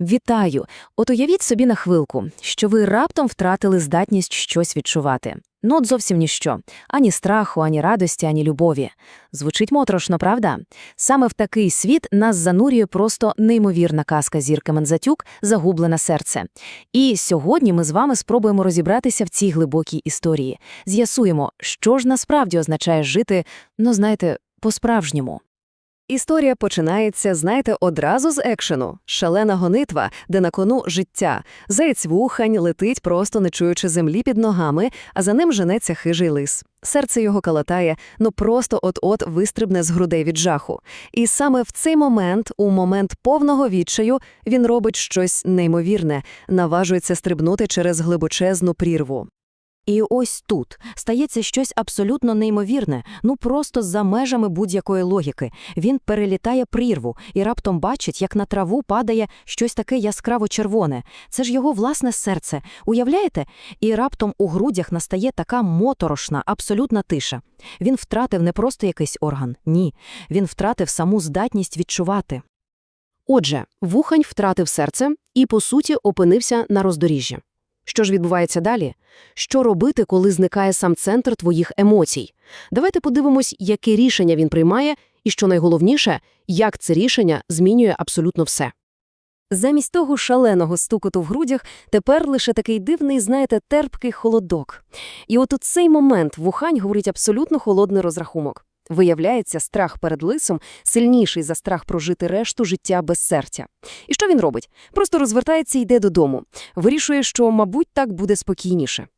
Вітаю! От уявіть собі на хвилку, що ви раптом втратили здатність щось відчувати. Ну, от зовсім ніщо. Ані страху, ані радості, ані любові. Звучить моторошно, правда? Саме в такий світ нас занурює просто неймовірна казка зірки Манзатюк «Загублене серце». І сьогодні ми з вами спробуємо розібратися в цій глибокій історії. З'ясуємо, що ж насправді означає жити, ну, знаєте, по-справжньому. Історія починається, знаєте, одразу з екшену. Шалена гонитва, де на кону життя. Заєць вухань летить, просто не чуючи землі під ногами, а за ним женеться хижий лис. Серце його калатає, ну просто от-от вистрибне з грудей від жаху. І саме в цей момент, у момент повного відчаю, він робить щось неймовірне, наважується стрибнути через глибочезну прірву. І ось тут стається щось абсолютно неймовірне, ну просто за межами будь-якої логіки. Він перелітає прірву і раптом бачить, як на траву падає щось таке яскраво червоне. Це ж його власне серце. Уявляєте? І раптом у грудях настає така моторошна, абсолютна тиша. Він втратив не просто якийсь орган, ні. Він втратив саму здатність відчувати. Отже, вухань втратив серце і, по суті, опинився на роздоріжжі. Що ж відбувається далі? Що робити, коли зникає сам центр твоїх емоцій? Давайте подивимось, яке рішення він приймає, і що найголовніше, як це рішення змінює абсолютно все. Замість того шаленого стукоту в грудях тепер лише такий дивний, знаєте, терпкий холодок. І от у цей момент вухань говорить абсолютно холодний розрахунок. Виявляється, страх перед лисом сильніший за страх прожити решту життя без серця. І що він робить? Просто розвертається і йде додому. Вирішує, що, мабуть, так буде спокійніше.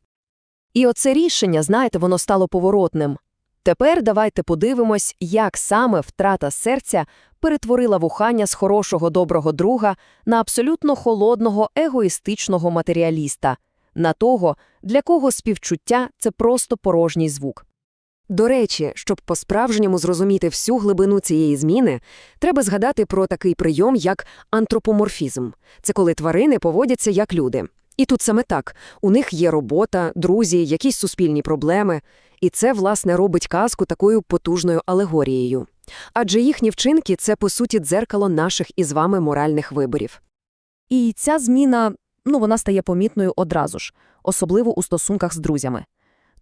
І оце рішення, знаєте, воно стало поворотним. Тепер давайте подивимось, як саме втрата серця перетворила вухання з хорошого доброго друга на абсолютно холодного егоїстичного матеріаліста, на того, для кого співчуття – це просто порожній звук. До речі, щоб по-справжньому зрозуміти всю глибину цієї зміни, треба згадати про такий прийом, як антропоморфізм. Це коли тварини поводяться як люди. І тут саме так. У них є робота, друзі, якісь суспільні проблеми. І це, власне, робить казку такою потужною алегорією. Адже їхні вчинки – це, по суті, дзеркало наших із вами моральних виборів. І ця зміна, ну, вона стає помітною одразу ж, особливо у стосунках з друзями.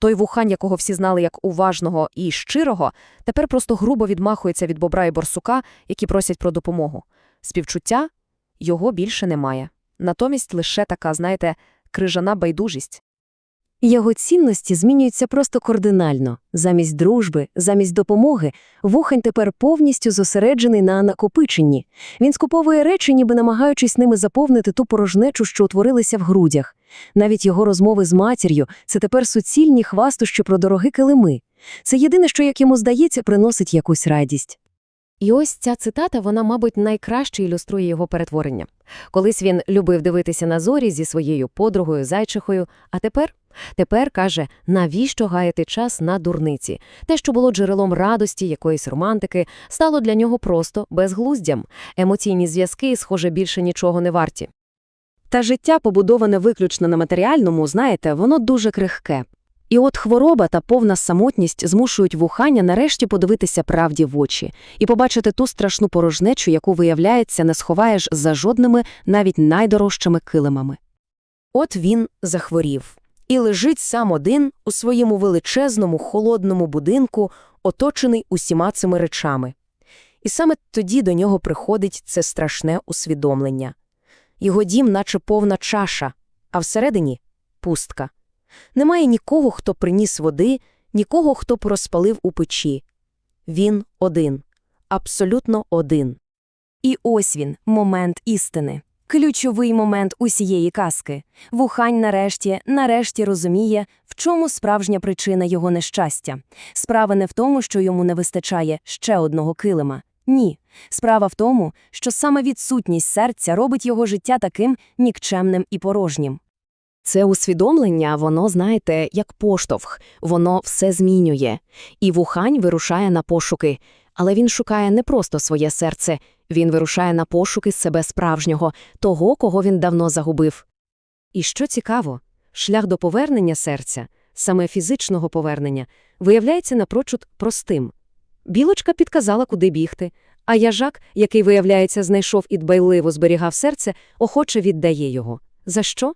Той вухань, якого всі знали як уважного і щирого, тепер просто грубо відмахується від бобра і борсука, які просять про допомогу. Співчуття його більше немає. Натомість лише така, знаєте, крижана байдужість. Його цінності змінюються просто кардинально. Замість дружби, замість допомоги, вухань тепер повністю зосереджений на накопиченні. Він скуповує речі, ніби намагаючись ними заповнити ту порожнечу, що утворилася в грудях. Навіть його розмови з матір'ю – це тепер суцільні хвастощі про дороги килими. Це єдине, що, як йому здається, приносить якусь радість. І ось ця цитата, вона, мабуть, найкраще ілюструє його перетворення. Колись він любив дивитися на зорі зі своєю подругою зайчихою, а тепер Тепер каже, навіщо гаяти час на дурниці? Те, що було джерелом радості, якоїсь романтики, стало для нього просто безглуздям. Емоційні зв'язки, схоже, більше нічого не варті. Та життя, побудоване виключно на матеріальному, знаєте, воно дуже крихке. І от хвороба та повна самотність змушують вухання нарешті подивитися правді в очі і побачити ту страшну порожнечу, яку, виявляється, не сховаєш за жодними, навіть найдорожчими килимами. От він захворів і лежить сам один у своєму величезному холодному будинку, оточений усіма цими речами. І саме тоді до нього приходить це страшне усвідомлення. Його дім, наче повна чаша, а всередині пустка. Немає нікого, хто приніс води, нікого, хто розпалив у печі. Він один, абсолютно один. І ось він, момент істини. Ключовий момент усієї казки. Вухань нарешті, нарешті розуміє, в чому справжня причина його нещастя. Справа не в тому, що йому не вистачає ще одного килима. Ні. Справа в тому, що саме відсутність серця робить його життя таким нікчемним і порожнім. Це усвідомлення, воно, знаєте, як поштовх, воно все змінює. І вухань вирушає на пошуки. Але він шукає не просто своє серце, він вирушає на пошуки себе справжнього, того, кого він давно загубив. І що цікаво, шлях до повернення серця, саме фізичного повернення, виявляється напрочуд простим. Білочка підказала, куди бігти, А яжак, який, виявляється, знайшов і дбайливо зберігав серце, охоче віддає його. За що?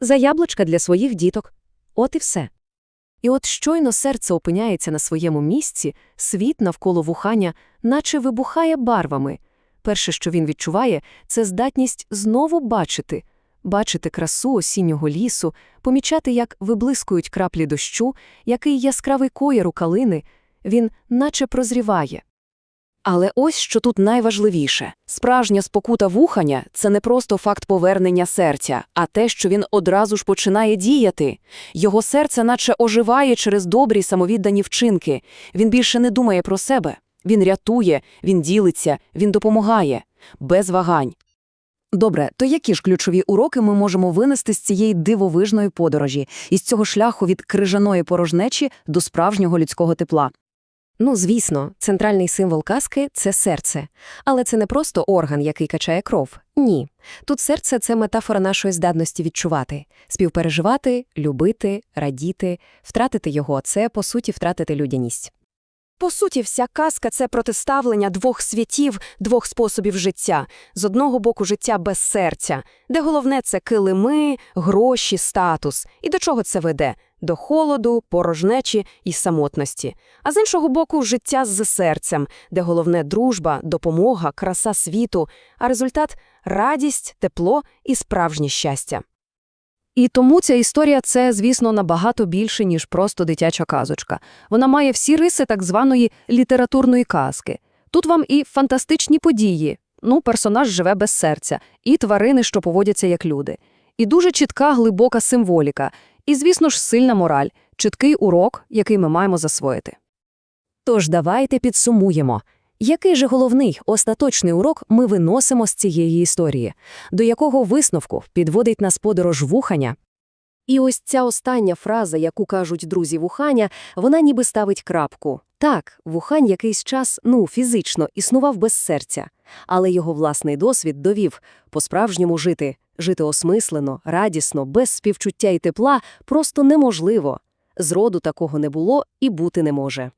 За яблучка для своїх діток. От і все. І от щойно серце опиняється на своєму місці, світ навколо вухання, наче вибухає барвами. Перше, що він відчуває, це здатність знову бачити, бачити красу осіннього лісу, помічати, як виблискують краплі дощу, який яскравий коєр у калини, він наче прозріває. Але ось що тут найважливіше. Справжня спокута вухання – це не просто факт повернення серця, а те, що він одразу ж починає діяти. Його серце наче оживає через добрі самовіддані вчинки. Він більше не думає про себе. Він рятує, він ділиться, він допомагає. Без вагань. Добре, то які ж ключові уроки ми можемо винести з цієї дивовижної подорожі, із цього шляху від крижаної порожнечі до справжнього людського тепла? Ну, звісно, центральний символ казки – це серце. Але це не просто орган, який качає кров. Ні. Тут серце – це метафора нашої здатності відчувати. Співпереживати, любити, радіти, втратити його – це, по суті, втратити людяність. По суті, вся казка – це протиставлення двох світів, двох способів життя. З одного боку життя без серця, де головне – це килими, гроші, статус. І до чого це веде? До холоду, порожнечі і самотності. А з іншого боку – життя з серцем, де головне – дружба, допомога, краса світу, а результат – радість, тепло і справжнє щастя. І тому ця історія – це, звісно, набагато більше, ніж просто дитяча казочка. Вона має всі риси так званої літературної казки. Тут вам і фантастичні події, ну, персонаж живе без серця, і тварини, що поводяться як люди. І дуже чітка глибока символіка, і, звісно ж, сильна мораль, чіткий урок, який ми маємо засвоїти. Тож давайте підсумуємо. Який же головний, остаточний урок ми виносимо з цієї історії? До якого висновку підводить нас подорож вухання? І ось ця остання фраза, яку кажуть друзі вухання, вона ніби ставить крапку. Так, вухань якийсь час, ну, фізично, існував без серця, але його власний досвід довів по-справжньому жити, жити осмислено, радісно, без співчуття і тепла просто неможливо. Зроду такого не було і бути не може.